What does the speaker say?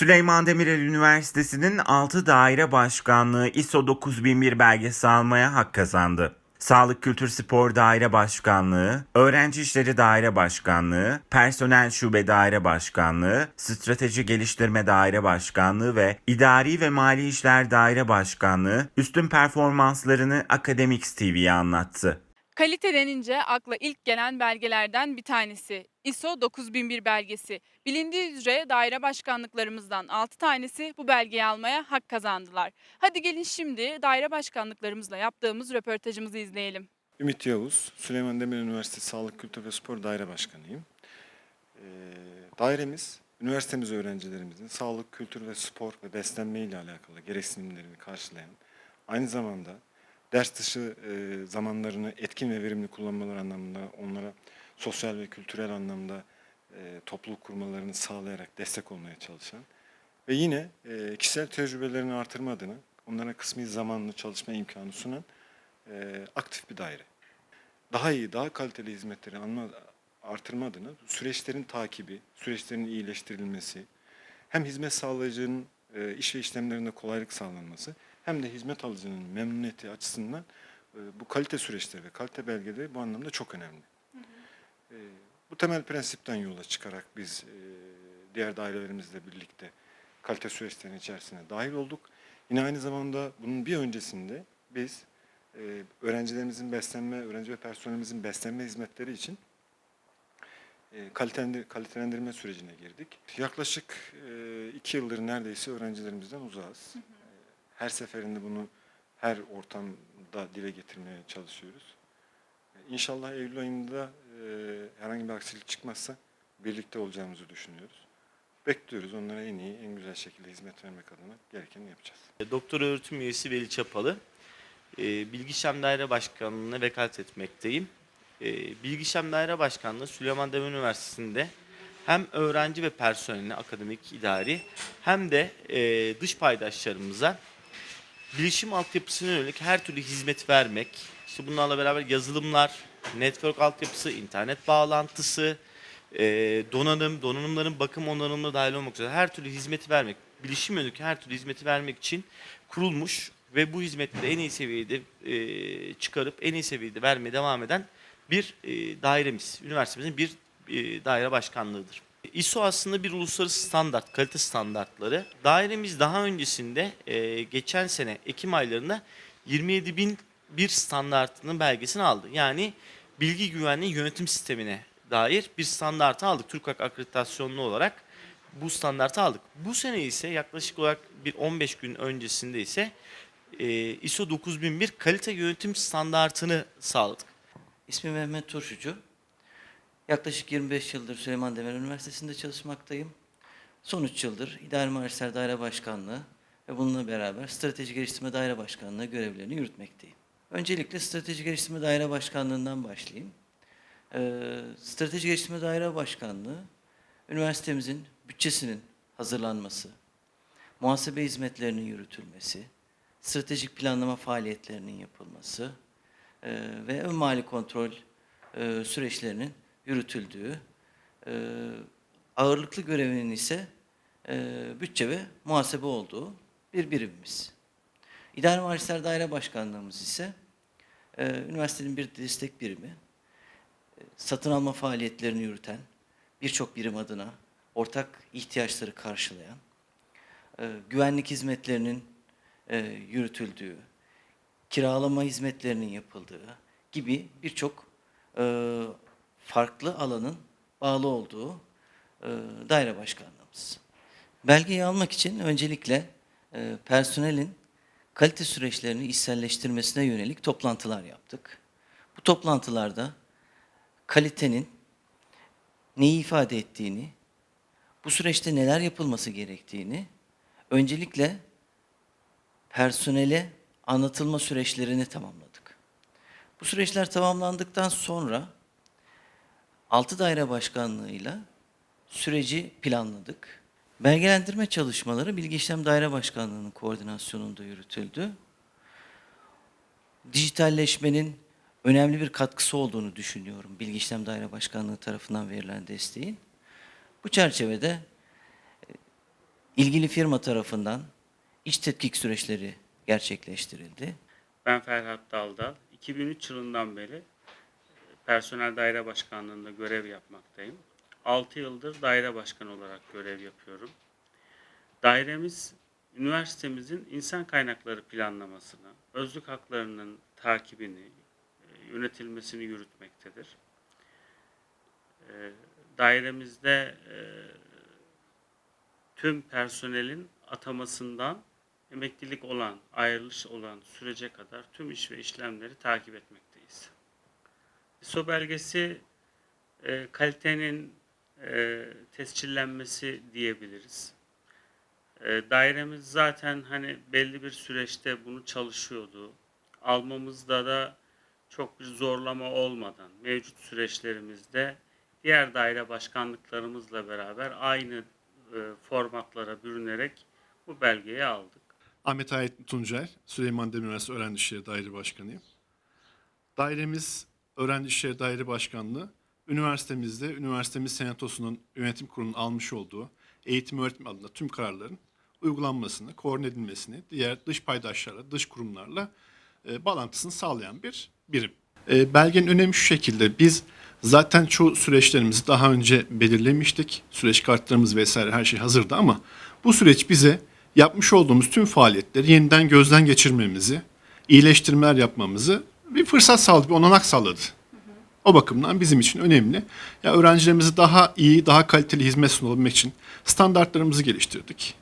Süleyman Demirel Üniversitesi'nin 6 daire başkanlığı ISO 9001 belgesi almaya hak kazandı. Sağlık Kültür Spor Daire Başkanlığı, Öğrenci İşleri Daire Başkanlığı, Personel Şube Daire Başkanlığı, Strateji Geliştirme Daire Başkanlığı ve İdari ve Mali İşler Daire Başkanlığı üstün performanslarını Academics TV'ye anlattı. Kalite denince akla ilk gelen belgelerden bir tanesi. ISO 9001 belgesi. Bilindiği üzere daire başkanlıklarımızdan 6 tanesi bu belgeyi almaya hak kazandılar. Hadi gelin şimdi daire başkanlıklarımızla yaptığımız röportajımızı izleyelim. Ümit Yavuz, Süleyman Demirel Üniversitesi Sağlık Kültür ve Spor Daire Başkanıyım. Ee, dairemiz, üniversitemiz öğrencilerimizin sağlık, kültür ve spor ve beslenme ile alakalı gereksinimlerini karşılayan, aynı zamanda ders dışı e, zamanlarını etkin ve verimli kullanmaları anlamında onlara sosyal ve kültürel anlamda e, topluluk kurmalarını sağlayarak destek olmaya çalışan ve yine e, kişisel tecrübelerini artırma adına onlara kısmi zamanlı çalışma imkanı sunan e, aktif bir daire. Daha iyi, daha kaliteli hizmetleri anma, artırma adına süreçlerin takibi, süreçlerin iyileştirilmesi, hem hizmet sağlayıcının e, iş ve işlemlerinde kolaylık sağlanması, hem de hizmet alıcının memnuniyeti açısından e, bu kalite süreçleri ve kalite belgeleri bu anlamda çok önemli. E, bu temel prensipten yola çıkarak biz e, diğer dairelerimizle birlikte kalite süreçlerinin içerisine dahil olduk. Yine aynı zamanda bunun bir öncesinde biz öğrencilerimizin beslenme, öğrenci ve personelimizin beslenme hizmetleri için kalitelendir- kalitelendirme sürecine girdik. Yaklaşık iki yıldır neredeyse öğrencilerimizden uzağız. E, Her seferinde bunu her ortamda dile getirmeye çalışıyoruz. E, İnşallah Eylül ayında e, herhangi bir aksilik çıkmazsa birlikte olacağımızı düşünüyoruz. Bekliyoruz onlara en iyi, en güzel şekilde hizmet vermek adına gerekeni yapacağız. Doktor öğretim üyesi Veli Çapalı. Ee, Bilgişem Daire Başkanlığı'na vekalet etmekteyim. Ee, Bilgişem Daire Başkanlığı Süleyman Demirel Üniversitesi'nde hem öğrenci ve personeline, akademik idari hem de e, dış paydaşlarımıza bilişim altyapısına yönelik her türlü hizmet vermek, işte bunlarla beraber yazılımlar, network altyapısı, internet bağlantısı, e, donanım, donanımların bakım onarımına dahil olmak üzere her türlü hizmeti vermek, bilişim yönelik her türlü hizmeti vermek için kurulmuş ve bu hizmetleri en iyi seviyede e, çıkarıp en iyi seviyede vermeye devam eden bir e, dairemiz, üniversitemizin bir daire başkanlığıdır. ISO aslında bir uluslararası standart, kalite standartları. Dairemiz daha öncesinde e, geçen sene Ekim aylarında 27.000 bir standartının belgesini aldı. Yani bilgi güvenliği yönetim sistemine dair bir standartı aldık. TÜRKAK akreditasyonlu olarak bu standartı aldık. Bu sene ise yaklaşık olarak bir 15 gün öncesinde ise e, ISO 9001 kalite yönetim standartını sağladık. İsmim Mehmet Turşucu. Yaklaşık 25 yıldır Süleyman Demirel Üniversitesi'nde çalışmaktayım. Son 3 yıldır İdari Marifetler Daire Başkanlığı ve bununla beraber Strateji Geliştirme Daire Başkanlığı görevlerini yürütmekteyim. Öncelikle Strateji Geliştirme Daire Başkanlığı'ndan başlayayım. Ee, Strateji Geliştirme Daire Başkanlığı, üniversitemizin bütçesinin hazırlanması, muhasebe hizmetlerinin yürütülmesi, stratejik planlama faaliyetlerinin yapılması, e, ve ön mali kontrol e, süreçlerinin yürütüldüğü, e, ağırlıklı görevinin ise e, bütçe ve muhasebe olduğu bir birimimiz. İdari Marifetler Daire Başkanlığımız ise e, üniversitenin bir destek birimi, satın alma faaliyetlerini yürüten, birçok birim adına ortak ihtiyaçları karşılayan, güvenlik hizmetlerinin yürütüldüğü, kiralama hizmetlerinin yapıldığı gibi birçok farklı alanın bağlı olduğu e, daire başkanlığımız. Belgeyi almak için öncelikle e, personelin kalite süreçlerini içselleştirmesine yönelik toplantılar yaptık. Bu toplantılarda kalitenin neyi ifade ettiğini, bu süreçte neler yapılması gerektiğini öncelikle personele anlatılma süreçlerini tamamladık. Bu süreçler tamamlandıktan sonra 6 daire başkanlığıyla süreci planladık. Belgelendirme çalışmaları Bilgi İşlem Daire Başkanlığı'nın koordinasyonunda yürütüldü. Dijitalleşmenin önemli bir katkısı olduğunu düşünüyorum Bilgi İşlem Daire Başkanlığı tarafından verilen desteğin. Bu çerçevede e, ilgili firma tarafından iç tetkik süreçleri gerçekleştirildi. Ben Ferhat Daldal. 2003 yılından beri personel daire başkanlığında görev yapmaktayım. 6 yıldır daire başkanı olarak görev yapıyorum. Dairemiz üniversitemizin insan kaynakları planlamasını, özlük haklarının takibini, e, yönetilmesini yürütmektedir. E, Dairemizde e, tüm personelin atamasından emeklilik olan, ayrılış olan sürece kadar tüm iş ve işlemleri takip etmekteyiz. ISO belgesi e, kalitenin e, tescillenmesi diyebiliriz. E, dairemiz zaten hani belli bir süreçte bunu çalışıyordu. Almamızda da çok bir zorlama olmadan mevcut süreçlerimizde diğer daire başkanlıklarımızla beraber aynı e, formatlara bürünerek bu belgeyi aldık. Ahmet Ait Tuncel, Süleyman Üniversitesi Öğrenci Daire Başkanıyım. Dairemiz Öğrenci İşleri Daire Başkanlığı, üniversitemizde, üniversitemiz senatosunun yönetim kurulunun almış olduğu eğitim öğretim adına tüm kararların uygulanmasını, koordine edilmesini diğer dış paydaşlarla, dış kurumlarla e, bağlantısını sağlayan bir birim. E, belgenin önemi şu şekilde, biz zaten çoğu süreçlerimizi daha önce belirlemiştik. Süreç kartlarımız vesaire her şey hazırdı ama bu süreç bize yapmış olduğumuz tüm faaliyetleri yeniden gözden geçirmemizi, iyileştirmeler yapmamızı bir fırsat sağladı, bir olanak sağladı. O bakımdan bizim için önemli. Ya öğrencilerimize daha iyi, daha kaliteli hizmet sunabilmek için standartlarımızı geliştirdik.